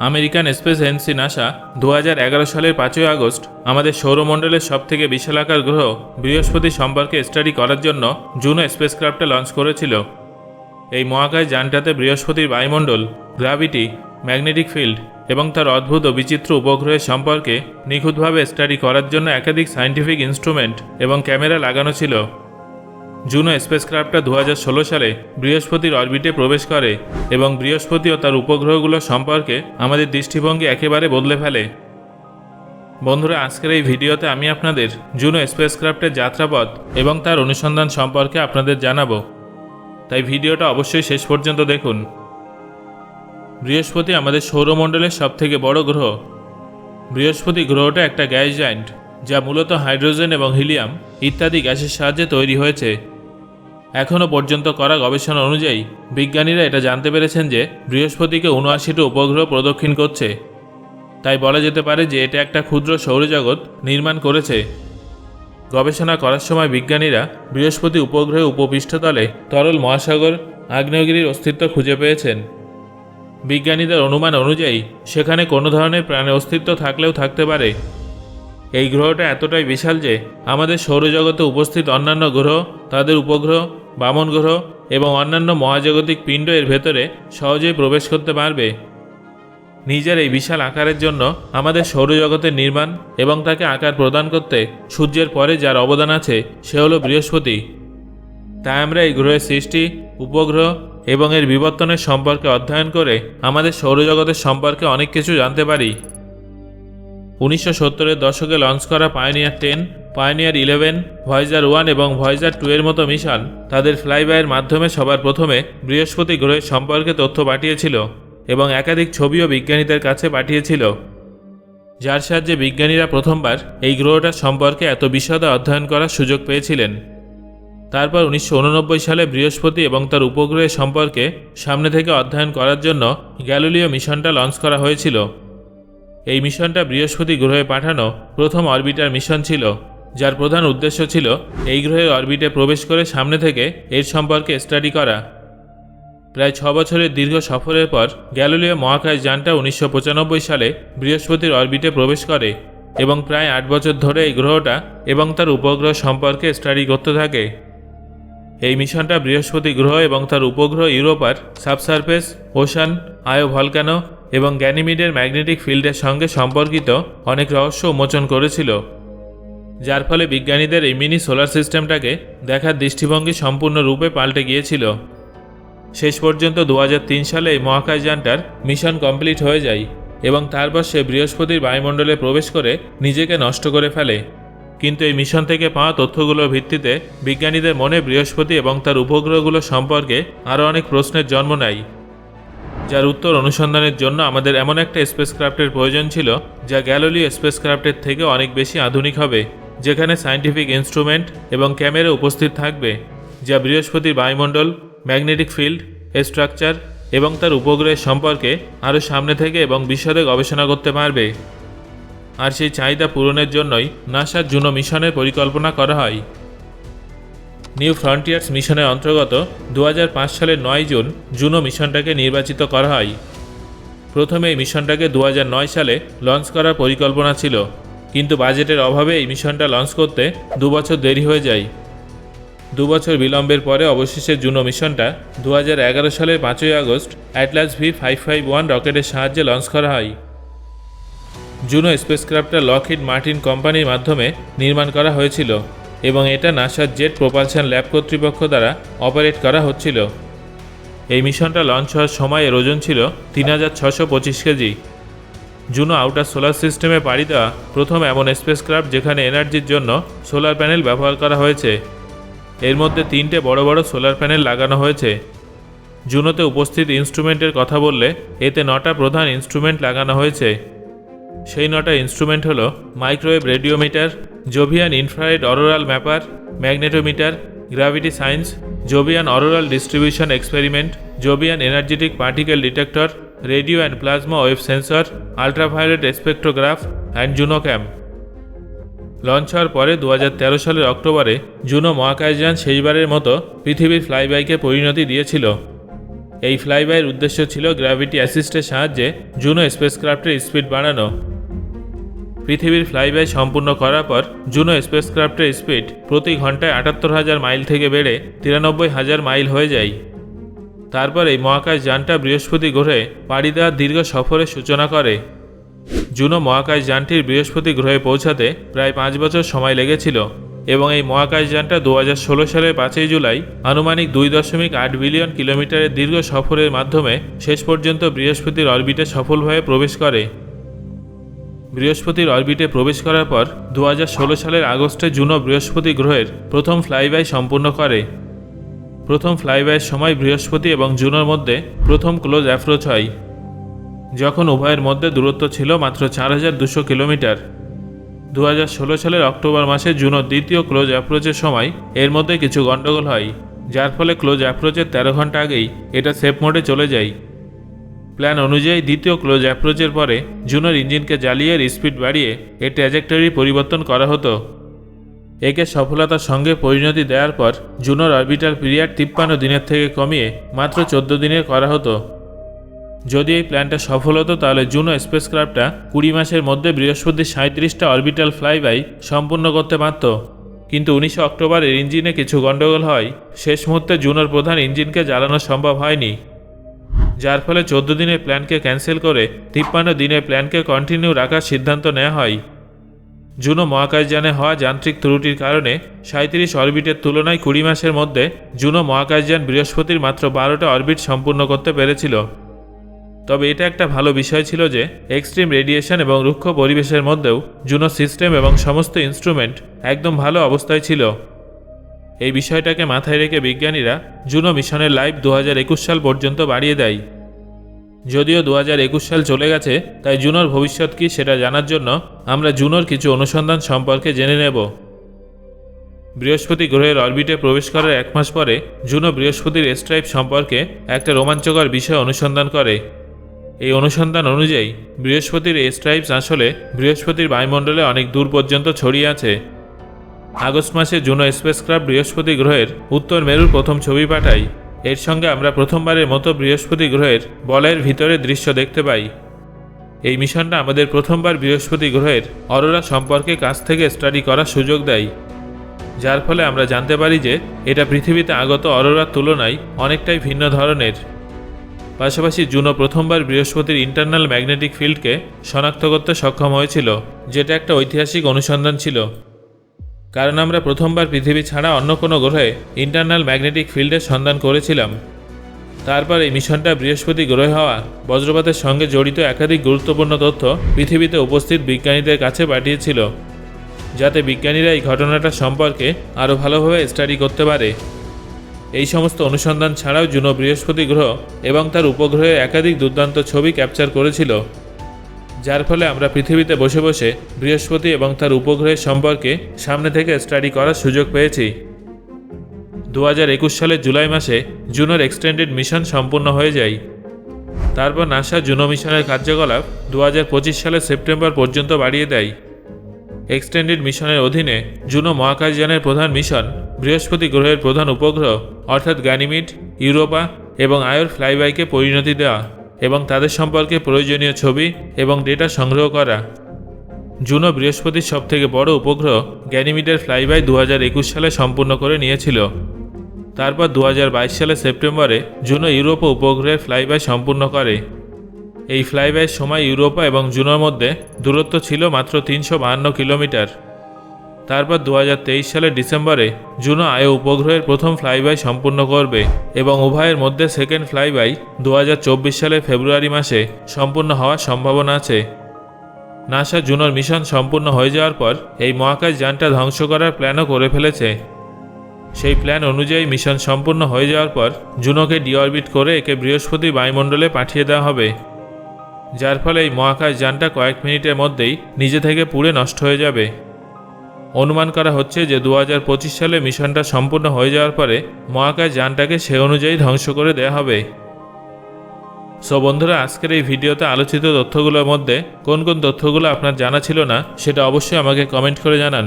American space agency NASA দু হাজার এগারো সালের পাঁচই আগস্ট আমাদের সৌরমণ্ডলের সবথেকে বিশালাকার গ্রহ বৃহস্পতি সম্পর্কে স্টাডি করার জন্য জুনো স্পেসক্রাফটে লঞ্চ করেছিল। এই মহাকাশ যানটাতে বৃহস্পতির বায়ুমণ্ডল গ্রাভিটি ম্যাগনেটিক ফিল্ড এবং তার অদ্ভুত ও বিচিত্র উপগ্রহের সম্পর্কে নিখুঁতভাবে স্টাডি করার জন্য একাধিক সায়েন্টিফিক ইনস্ট্রুমেন্ট এবং ক্যামেরা লাগানো ছিল। জুনো স্পেসক্রাফটটা দু হাজার ষোলো সালে বৃহস্পতির অরবিটে প্রবেশ করে এবং বৃহস্পতি ও তার উপগ্রহগুলো সম্পর্কে আমাদের দৃষ্টিভঙ্গি একেবারে বদলে ফেলে। বন্ধুরা, আজকের এই ভিডিওতে আমি আপনাদের জুনো স্পেসক্রাফটের যাত্রাপথ এবং তার অনুসন্ধান সম্পর্কে আপনাদের জানাব। তাই ভিডিওটা অবশ্যই শেষ পর্যন্ত দেখুন। বৃহস্পতি আমাদের সৌরমণ্ডলের সবথেকে বড় গ্রহ। বৃহস্পতি গ্রহটা একটা গ্যাস জায়েন্ট যা মূলত হাইড্রোজেন এবং হিলিয়াম ইত্যাদি গ্যাসের সাহায্যে তৈরি হয়েছে। এখনও পর্যন্ত করা গবেষণা অনুযায়ী বিজ্ঞানীরা এটা জানতে পেরেছেন যে বৃহস্পতিকে উনআশিটি উপগ্রহ প্রদক্ষিণ করছে। তাই বলা যেতে পারে যে এটা একটা ক্ষুদ্র সৌরজগৎ নির্মাণ করেছে। গবেষণা করার সময় বিজ্ঞানীরা বৃহস্পতি উপগ্রহে উপপৃষ্ঠতলে তরল মহাসাগর আগ্নেয়গিরির অস্তিত্ব খুঁজে পেয়েছেন। বিজ্ঞানীদের অনুমান অনুযায়ী সেখানে কোনো ধরনের প্রাণের অস্তিত্ব থাকলেও থাকতে পারে। এই গ্রহটা এতটাই বিশাল যে আমাদের সৌরজগতে উপস্থিত অন্যান্য গ্রহ, তাদের উপগ্রহ বামন গ্রহ এবং অন্যান্য মহাজাগতিক পিণ্ড এর ভেতরে সহজেই প্রবেশ করতে পারবে। নিজের এই বিশাল আকারের জন্য আমাদের সৌরজগতের নির্মাণ এবং তাকে আকার প্রদান করতে সূর্যের পরে যার অবদান আছে, সে হলো বৃহস্পতি। তাই আমরা এই গ্রহের সৃষ্টি, উপগ্রহ এবং এর বিবর্তনের সম্পর্কে অধ্যয়ন করে আমাদের সৌরজগতের সম্পর্কে অনেক কিছু জানতে পারি। উনিশশো সত্তরের দশকে লঞ্চ করা Pioneer ten Pioneer eleven Voyager one এবং ভয়েজার টু এর মতো মিশন তাদের ফ্লাইবাইয়ের মাধ্যমে সবার প্রথমে বৃহস্পতি গ্রহের সম্পর্কে তথ্য পাঠিয়েছিল এবং একাধিক ছবিও বিজ্ঞানীদের কাছে পাঠিয়েছিল। যার সাহায্যে বিজ্ঞানীরা প্রথমবার এই গ্রহটার সম্পর্কে এত বিশদে অধ্যয়ন করার সুযোগ পেয়েছিলেন। তারপর উনিশশো উননব্বই সালে বৃহস্পতি এবং তার উপগ্রহের সম্পর্কে সামনে থেকে অধ্যয়ন করার জন্য গ্যালিলিও মিশনটা লঞ্চ করা হয়েছিল। এই মিশনটা বৃহস্পতি গ্রহে পাঠানো প্রথম অরবিটার মিশন ছিল। যার প্রধান উদ্দেশ্য ছিল এই গ্রহের অরবিটে প্রবেশ করে সামনে থেকে এর সম্পর্কে স্টাডি করা। প্রায় ছ বছরের দীর্ঘ সফরের পর গ্যালিলিও মহাকাশ যানটা উনিশশো পঁচানব্বই সালে বৃহস্পতির অরবিটে প্রবেশ করে এবং প্রায় আট বছর ধরে এই গ্রহটা এবং তার উপগ্রহ সম্পর্কে স্টাডি করতে থাকে। এই মিশনটা বৃহস্পতি গ্রহ এবং তার উপগ্রহ ইউরোপার সাবসারফেস, ওশান, আয়ো ভলকানো এবং গ্যানিমিডের ম্যাগনেটিক ফিল্ডের সঙ্গে সম্পর্কিত অনেক রহস্য উন্মোচন করেছিল। যার ফলে বিজ্ঞানীদের এই মিনি সোলার সিস্টেমটাকে দেখার দৃষ্টিভঙ্গি সম্পূর্ণরূপে পাল্টে গিয়েছিল। শেষ পর্যন্ত দু হাজার তিন সালে এই মহাকাশযানটার মিশন কমপ্লিট হয়ে যায় এবং তারপর সে বৃহস্পতির বায়ুমণ্ডলে প্রবেশ করে নিজেকে নষ্ট করে ফেলে। কিন্তু এই মিশন থেকে পাওয়া তথ্যগুলোর ভিত্তিতে বিজ্ঞানীদের মনে বৃহস্পতি এবং তার উপগ্রহগুলো সম্পর্কে আরও অনেক প্রশ্নের জন্ম নেয়। যার উত্তর অনুসন্ধানের জন্য আমাদের এমন একটা স্পেসক্রাফ্টের প্রয়োজন ছিল, যা গ্যালোলিও স্পেসক্রাফটের থেকে অনেক বেশি আধুনিক হবে। যেখানে সায়েন্টিফিক ইনস্ট্রুমেন্ট এবং ক্যামেরা উপস্থিত থাকবে, যা বৃহস্পতির বায়ুমণ্ডল ম্যাগনেটিক ফিল্ড স্ট্রাকচার এবং তার উপগ্রহের সম্পর্কে আরও সামনে থেকে এবং বিশদে গবেষণা করতে পারবে। আর সেই চাহিদা পূরণের জন্যই নাসার জুনো মিশনের পরিকল্পনা করা হয়। নিউ ফ্রন্টিয়ার্স মিশনের অন্তর্গত দু হাজার পাঁচ সালের নয় জুন জুনো মিশনটাকে নির্বাচিত করা হয়। প্রথমে এই মিশনটাকে দু হাজার নয় সালে লঞ্চ করার পরিকল্পনা ছিল। কিন্তু বাজেটের অভাবে এই মিশনটা লঞ্চ করতে দু বছর দেরি হয়ে যায়। দু বছর বিলম্বের পরে অবশেষে জুনো মিশনটা দু হাজার এগারো সালের পাঁচই August Atlas V five five one রকেটের সাহায্যে লঞ্চ করা হয়। জুনো স্পেসক্রাফটটা লকহিড মার্টিন কোম্পানির মাধ্যমে নির্মাণ করা হয়েছিল এবং এটা নাসার জেট প্রপালশন ল্যাব কর্তৃপক্ষ দ্বারা অপারেট করা হচ্ছিল। এই মিশনটা লঞ্চ হওয়ার সময় এর ওজন ছিল তিন হাজার ছশো পঁচিশ কেজি। জুনো আউটার সোলার সিস্টেমে পাড়ি দেওয়া প্রথম এমন স্পেসক্রাফট যেখানে এনার্জির জন্য সোলার প্যানেল ব্যবহার করা হয়েছে। এর মধ্যে তিনটে বড় বড় সোলার প্যানেল লাগানো হয়েছে। জুনোতে উপস্থিত ইনস্ট্রুমেন্টের কথা বললে এতে নটা প্রধান ইনস্ট্রুমেন্ট লাগানো হয়েছে। সেই নটা ইনস্ট্রুমেন্ট হলো microwave radiometer Jovian infrared auroral mapper magnetometer gravity science Jovian auroral distribution experiment Jovian energetic particle detector radio and plasma wave sensor, ultraviolet spectrograph and JunoCam launch হওয়ার পরে দু হাজার তেরো সালের অক্টোবরে জুনো মহাকাশযান শেষবারের মতো পৃথিবীর ফ্লাইবাইকে পরিণতি দিয়েছিল। এই ফ্লাইবাইয়ের উদ্দেশ্য ছিল গ্র্যাভিটি অ্যাসিস্টের সাহায্যে জুনো স্পেসক্রাফটের স্পিড বাড়ানো। পৃথিবীর ফ্লাইবাই সম্পূর্ণ করার পর জুনো স্পেসক্রাফটের স্পিড প্রতি ঘন্টায় আটাত্তর হাজার মাইল থেকে বেড়ে তিরানব্বই হাজার মাইল হয়ে যায়। তারপর এই মহাকাশ যানটা বৃহস্পতি গ্রহে পাড়ি দেওয়ার দীর্ঘ সফরের সূচনা করে। জুনো মহাকাশ যানটির বৃহস্পতি গ্রহে পৌঁছাতে প্রায় পাঁচ বছর সময় লেগেছিল এবং এই মহাকাশ যানটা দু হাজার ষোলো সালের পাঁচই জুলাই আনুমানিক দুই দশমিক আট বিলিয়ন কিলোমিটারের দীর্ঘ সফরের মাধ্যমে শেষ পর্যন্ত বৃহস্পতির অরবিটে সফলভাবে প্রবেশ করে। বৃহস্পতির অরবিটে প্রবেশ করার পর দু হাজার ষোলো সালের আগস্টে জুনো বৃহস্পতি গ্রহের প্রথম ফ্লাইবাই সম্পূর্ণ করে। প্রথম ফ্লাইবাইয়ের সময় বৃহস্পতি এবং জুনোর মধ্যে প্রথম ক্লোজ অ্যাপ্রোচ হয়। যখন উভয়ের মধ্যে দূরত্ব ছিল মাত্র চার হাজার দুশো কিলোমিটার। দু হাজার ষোলো সালের অক্টোবর মাসে জুনোর দ্বিতীয় ক্লোজ অ্যাপ্রোচের সময় এর মধ্যে কিছু গণ্ডগোল হয়, যার ফলে ক্লোজ অ্যাপ্রোচের তেরো ঘণ্টা আগেই এটা সেফ মোডে চলে যায়। প্ল্যান অনুযায়ী দ্বিতীয় ক্লোজ অ্যাপ্রোচের পরে জুনোর ইঞ্জিনকে জ্বালিয়ে স্পিড বাড়িয়ে এর ট্র্যাজেক্টরি পরিবর্তন করা হতো। একে সফলতার সঙ্গে পরিণতি দেওয়ার পর জুনোর অরবিটাল পিরিয়ড তিপ্পান্ন দিনের থেকে কমিয়ে মাত্র চোদ্দ দিনের করা হতো। যদি এই প্ল্যানটা সফল হতো, তাহলে জুনো স্পেসক্রাফটটা কুড়ি মাসের মধ্যে বৃহস্পতির সাঁত্রিশটা অরবিটাল ফ্লাইবাই সম্পূর্ণ করতে পারত। কিন্তু উনিশে অক্টোবরের ইঞ্জিনে কিছু গণ্ডগোল হয়। শেষ মুহূর্তে জুনোর প্রধান ইঞ্জিনকে জ্বালানো সম্ভব হয়নি। যার ফলে চোদ্দ দিনের প্ল্যানকে ক্যান্সেল করে তিপ্পান্ন দিনের প্ল্যানকে কন্টিনিউ রাখার সিদ্ধান্ত নেওয়া হয়। জুনো মহাকাশযানে হওয়া যান্ত্রিক ত্রুটির কারণে সাঁত্রিশ অরবিটের তুলনায় কুড়ি মাসের মধ্যে জুনো মহাকাশযান বৃহস্পতির মাত্র বারোটা অরবিট সম্পূর্ণ করতে পেরেছিল। তবে এটা একটা ভালো বিষয় ছিল যে, এক্সট্রিম রেডিয়েশন এবং রুক্ষ পরিবেশের মধ্যেও জুনো সিস্টেম এবং সমস্ত ইনস্ট্রুমেন্ট একদম ভালো অবস্থায় ছিল। এই বিষয়টাকে মাথায় রেখে বিজ্ঞানীরা জুনো মিশনের লাইফ দু হাজার একুশ সাল পর্যন্ত বাড়িয়ে দেয়। যদিও দু হাজার একুশ সাল চলে গেছে, তাই জুনোর ভবিষ্যৎ কী সেটা জানার জন্য আমরা জুনোর কিছু অনুসন্ধান সম্পর্কে জেনে নেব। বৃহস্পতি গ্রহের অরবিটে প্রবেশ করার এক মাস পরে, জুনো বৃহস্পতির স্ট্রাইপ সম্পর্কে একটা রোমাঞ্চকর বিষয় অনুসন্ধান করে। এই অনুসন্ধান অনুযায়ী, বৃহস্পতির স্ট্রাইপস আসলে বৃহস্পতির বায়ুমণ্ডলে অনেক দূর পর্যন্ত ছড়িয়ে আছে। আগস্ট মাসে জুনো স্পেসক্রাফট বৃহস্পতি গ্রহের উত্তর মেরুর প্রথম ছবি পাঠায়। এর সঙ্গে আমরা প্রথমবারের মতো বৃহস্পতি গ্রহের বলয়ের ভিতরে দৃশ্য দেখতে পাই। এই মিশনটা আমাদের প্রথমবার বৃহস্পতি গ্রহের অরোরা সম্পর্কে কাছ থেকে স্টাডি করার সুযোগ দেয়। যার ফলে আমরা জানতে পারি যে এটা পৃথিবীতে আগত অরোরার তুলনায় অনেকটাই ভিন্ন ধরনের। পাশাপাশি জুনো প্রথমবার বৃহস্পতির ইন্টারনাল ম্যাগনেটিক ফিল্ডকে শনাক্ত করতে সক্ষম হয়েছিল, যেটা একটা ঐতিহাসিক অনুসন্ধান ছিল। কারণ আমরা প্রথমবার পৃথিবী ছাড়া অন্য কোনো গ্রহে ইন্টারনাল ম্যাগনেটিক ফিল্ডের সন্ধান করেছিলাম। তারপর এই মিশনটা বৃহস্পতি গ্রহে হওয়া বজ্রপাতের সঙ্গে জড়িত একাধিক গুরুত্বপূর্ণ তথ্য পৃথিবীতে উপস্থিত বিজ্ঞানীদের কাছে পাঠিয়েছিল, যাতে বিজ্ঞানীরা এই ঘটনাটা সম্পর্কে আরও ভালোভাবে স্টাডি করতে পারে। এই সমস্ত অনুসন্ধান ছাড়াও জুনো বৃহস্পতি গ্রহ এবং তার উপগ্রহের একাধিক দুর্দান্ত ছবি ক্যাপচার করেছিল। যার ফলে আমরা পৃথিবীতে বসে বসে বৃহস্পতি এবং তার উপগ্রহের সম্পর্কে সামনে থেকে স্টাডি করার সুযোগ পেয়েছি। দু হাজার একুশ সালের জুলাই মাসে জুনোর এক্সটেন্ডেড মিশন সম্পূর্ণ হয়ে যায়। তারপর নাসা জুনো মিশনের কার্যকলাপ দু হাজার পঁচিশ সালের সেপ্টেম্বর পর্যন্ত বাড়িয়ে দেয়। এক্সটেন্ডেড মিশনের অধীনে জুনো মহাকাশযানের প্রধান মিশন বৃহস্পতি গ্রহের প্রধান উপগ্রহ, অর্থাৎ গ্যানিমিড ইউরোপা এবং আয়র ফ্লাইবাইকে পরিণতি দেওয়া এবং তাদের সম্পর্কে প্রয়োজনীয় ছবি এবং ডেটা সংগ্রহ করা। জুনো বৃহস্পতির সবথেকে বড় উপগ্রহ গ্যানিমিডের ফ্লাইবাই দু হাজার একুশ সালে সম্পূর্ণ করে নিয়েছিল। তারপর দু সালের সেপ্টেম্বরে জুনো ইউরোপা উপগ্রহের ফ্লাইবাই সম্পূর্ণ করে। এই ফ্লাইবাইয়ের সময় ইউরোপা এবং জুনোর মধ্যে দূরত্ব ছিল মাত্র তিনশো কিলোমিটার। তারপর দু হাজার তেইশ সালের ডিসেম্বরে জুনো আয়ো উপগ্রহের প্রথম ফ্লাইবাই সম্পূর্ণ করবে এবং উভয়ের মধ্যে সেকেন্ড ফ্লাইবাই দু হাজার চব্বিশ সালের ফেব্রুয়ারি মাসে সম্পূর্ণ হওয়ার সম্ভাবনা আছে। নাসা জুনোর মিশন সম্পূর্ণ হয়ে যাওয়ার পর এই মহাকাশ যানটা ধ্বংস করার প্ল্যানও করে ফেলেছে। সেই প্ল্যান অনুযায়ী মিশন সম্পূর্ণ হয়ে যাওয়ার পর জুনোকে ডিঅরবিট করে একে বৃহস্পতি বায়ুমণ্ডলে পাঠিয়ে দেওয়া হবে। যার ফলে এই মহাকাশ যানটা কয়েক মিনিটের মধ্যেই নিজে থেকে পুড়ে নষ্ট হয়ে যাবে। অনুমান করা হচ্ছে যে দু হাজার পঁচিশ সালে মিশনটা সম্পূর্ণ হয়ে যাওয়ার পরে মহাকাশ যানটাকে সে অনুযায়ী ধ্বংস করে দেওয়া হবে। সো বন্ধুরা, আজকের এই ভিডিওতে আলোচিত তথ্যগুলোর মধ্যে কোন কোন তথ্যগুলো আপনার জানা ছিল না, সেটা অবশ্যই আমাকে কমেন্ট করে জানান।